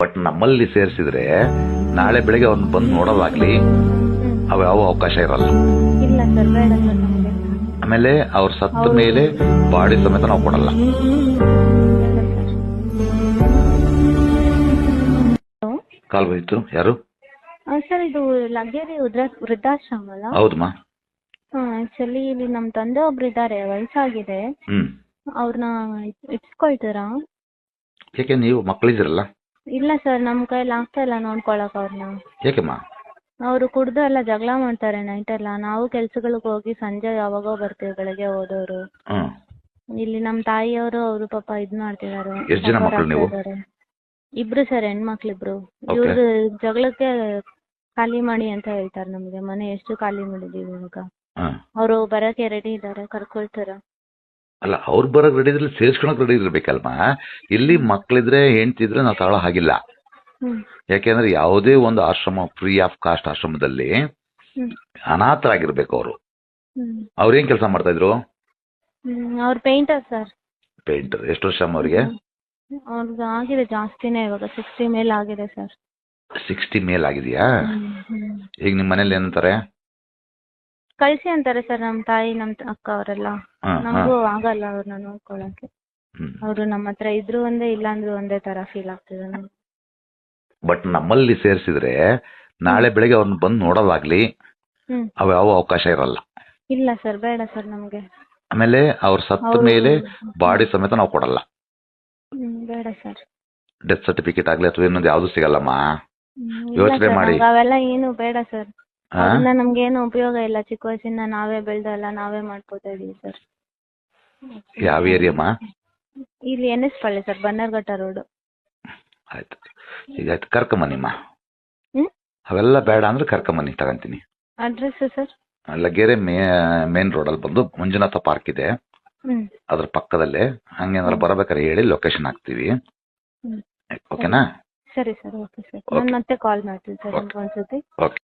But ನಮ್ಮಲ್ಲಿ ಸೇರಿಸಿದ್ರೆ ನಾಳೆ ಬೆಳಿಗ್ಗೆ ಅವ್ನು ಬಂದು ನೋಡೋದಾಗ್ಲಿ ಅವ ಯಾವ ಅವಕಾಶ ಇರಲ್ಲ. ಇಲ್ಲ ಸರ್ ಬೇಡ ಸರ್ ನಮಗೆ. ಆಮೇಲೆ ಅವ್ರ ಸತ್ತ ಮೇಲೆ ಬಾಡಿ ಸಮೇತ ನಾವು ಕೊಡಲ್ಲ. ಕಾಲ್ ಹೋಯ್ತು. ಯಾರು? ಸರ್ ಇದು ಲಗ್ಗೆರೆ ವೃದ್ಧ ವೃದ್ಧಾಶ್ರಮ ಅಲ್ಲ ಹೌದಮ್ಮ ಹಾಂ ಆ್ಯಕ್ಚುಲಿ ಇಲ್ಲಿ ನಮ್ಮ ತಂದೆ ಒಬ್ರು ಇದ್ದಾರೆ ವಯಸ್ಸಾಗಿದೆ. ಹ್ಮ್. ಅವ್ರನ್ನ ಇಟ್ಸ್ಕೊಳ್ತೀರಾ? ಯಾಕೆ ನೀವು ಮಕ್ಕಳಿದ್ದೀರಲ್ಲ? ಇಲ್ಲ ಸರ್ ನಮ್ಮ ಕೈಯಲ್ಲಿ ಆಗ್ತಾ ಇಲ್ಲ ನೋಡ್ಕೊಳಕ್ ಅವ್ರನ್ನ ಏಕಮ್ಮ ಅವರು ಕುಡ್ದು ಎಲ್ಲ ಜಗಳ ಮಾಡ್ತಾರೆ ನೈಟ್ ಎಲ್ಲ. ನಾವು ಕೆಲ್ಸಗಳಿಗೆ ಹೋಗಿ ಸಂಜೆ ಯಾವಾಗೋ ಬರ್ತೀವಿ ಬೆಳಗ್ಗೆ ಹೋದವರು. ಹ್ಮ್. ಇಲ್ಲಿ ನಮ್ಮ ತಾಯಿಯವರು ಅವರು ಪಾಪ ಇದ್ ಮಾಡ್ತಿದ್ದಾರೆ ಎಷ್ಟ್ ಜನ ಮಕ್ಳು ನೀವು? ಇಬ್ರು ಸರ್ ಹೆಣ್ಮಕ್ಳಿಬ್ರು. Okay. ಇವ್ರದ್ದು ಜಗಳಕ್ಕೆ ಖಾಲಿ ಮಾಡಿ ಅಂತ ಹೇಳ್ತಾರೆ ನಮ್ಗೆ. ಮನೆ ಎಷ್ಟು ಖಾಲಿ ಮಾಡಿದೀವಿ ಇವಾಗ ಹ್ಮ್ ಅವರು ಬರಕ್ಕೆ ರೆಡಿ ಇದ್ದಾರೆ ಕರ್ಕೊಳ್ತಾರ. ಅಲ್ಲ ಅವ್ರು ಬರೋಕ್ ರೆಡಿ ಇದ್ರೆ ಸೇರಿಸ್ಕೊಳಕ್ ರೆಡಿ ಇರ್ಬೇಕಲ್ಮ? ಇಲ್ಲಿ ಮಕ್ಳಿದ್ರೆ ಹೆಂಡ್ತಿದ್ರೆ ನಾವು ತಗೊಳ್ಳೋ ಹಾಗಿಲ್ಲ. ಯಾಕೆಂದ್ರೆ ಯಾವುದೇ ಒಂದು ಆಶ್ರಮ ಫ್ರೀ ಆಫ್ ಕಾಸ್ಟ್ ಆಶ್ರಮದಲ್ಲಿ ಅನಾಥರಾಗಿರ್ಬೇಕು ಅವರು. ಅವ್ರೇನ್ ಕೆಲಸ ಮಾಡ್ತಾ ಇದ್ರು? ಅವ್ರು ಪೇಂಟರ್ ಸರ್ ಪೇಂಟರ್ ಎಷ್ಟು ವರ್ಷ ಅವರಿಗೆ? ಅವ್ರಿಗೆ ಆಗಿದೆ ಜಾಸ್ತಿನೇ ಇವಾಗ ಸಿಕ್ಸ್ಟಿ ಮೇಲ್ ಆಗಿದೆ ಸರ್ ಸಿಕ್ಸ್ಟಿ ಮೇಲ್ ಆಗಿದೆಯಾ? ಈಗ ನಿಮ್ಮ ಮನೇಲಿ ಏನಂತಾರೆ? ಕಳ್ಸಿ ಅಂತಾರೆ ಸರ್ ನಮ್ಮ ತಾಯಿ ನಮ್ಮ ಅಕ್ಕ ಅವರೆಲ್ಲ. ನಮಗೂ ಆಗಲ್ಲ ಅವ್ರನ್ನ ನೋಡ್ಕೊಳಕ್ಕೆ. ಅವರು ನಮ್ಮ ಹತ್ರ ಇದ್ರು ಒಂದೇ ಇಲ್ಲ ಅಂದ್ರು ಒಂದೇ ತರ ಫೀಲ್ ಆಗ್ತಿದೆ ನಮ್ಗೆ. ಬಟ್ ನಮ್ಮಲ್ಲಿ ಸೇರಿಸಿದ್ರೆ ನಾಳೆ ಬೆಳಿಗ್ಗೆ ಅವ್ರನ್ನ ಬಂದು ನೋಡೋದಾಗ್ಲಿ ಹ್ಮ್. ಅವ ಯಾವ ಅವಕಾಶ ಇರಲ್ಲ. ಇಲ್ಲ ಸರ್ ಬೇಡ ಸರ್ ನಮಗೆ. ಆಮೇಲೆ ಅವ್ರ ಸತ್ತ ಮೇಲೆ ಬಾಡಿ ಸಮೇತ ನಾವು ಕೊಡಲ್ಲ. ಬೇಡ ಸರ್. ಡೆತ್ ಸರ್ಟಿಫಿಕೇಟ್ ಆಗ್ಲಿ ಅಥವಾ ಇನ್ನೊಂದು ಯಾವ್ದು ಸಿಗಲ್ಲಮ್ಮ? ಯೋಚನೆ ಮಾಡಿ. ಅವೆಲ್ಲ ಏನು ಬೇಡ ಸರ್? ಅದರಿಂದ ನಮಗೆ ಏನು ಉಪಯೋಗ ಇಲ್ಲ. ಚಿಕ್ಕ ವಯಸ್ಸಿಂದ ನಾವೇ ಬೆಳ್ದಲ್ಲ ನಾವೇ ಮಾಡ್ಕೋತಾ ಇದೀವಿ ಸರ್. ಯಾವ ಏರಿಯಮ್ಮ ಇಲ್ಲಿ N S Palli sir Bannerghatta road ಆಯ್ತು. ಈಗ ಆಯ್ತು ಕರ್ಕೊಂಬನ್ನಿಮ್ಮ ಹ್ಮ್? ಅವೆಲ್ಲ ಬೇಡ ಅಂದ್ರೆ ಕರ್ಕೊಂಬನ್ನಿ ತಗೊಂತೀನಿ. Address sir? ಲಗ್ಗೆರೆ ಮೇ ಮೇನ್ ಅಲ್ಲಿ ಬಂದು ಮಂಜುನಾಥ ಪಾರ್ಕ್ ಇದೆ. ಹ್ಮ್. ಅದ್ರ ಪಕ್ಕದಲ್ಲೇ. ಹಂಗೇನಾದ್ರು ಬರಬೇಕಾದ್ರೆ ಹೇಳಿ ಲೊಕೇಶನ್ ಹಾಕ್ತೀವಿ. ಹ್ಮ್. ಓಕೆನಾ? ಸರಿ ಸರ್ ಓಕೆ ಸರ್. ನಾನು ಮತ್ತೆ ಕಾಲ್ ಮಾಡ್ತೀನಿ ಸರ್. ಒಂದ್ಸತಿ. ಓಕೆ.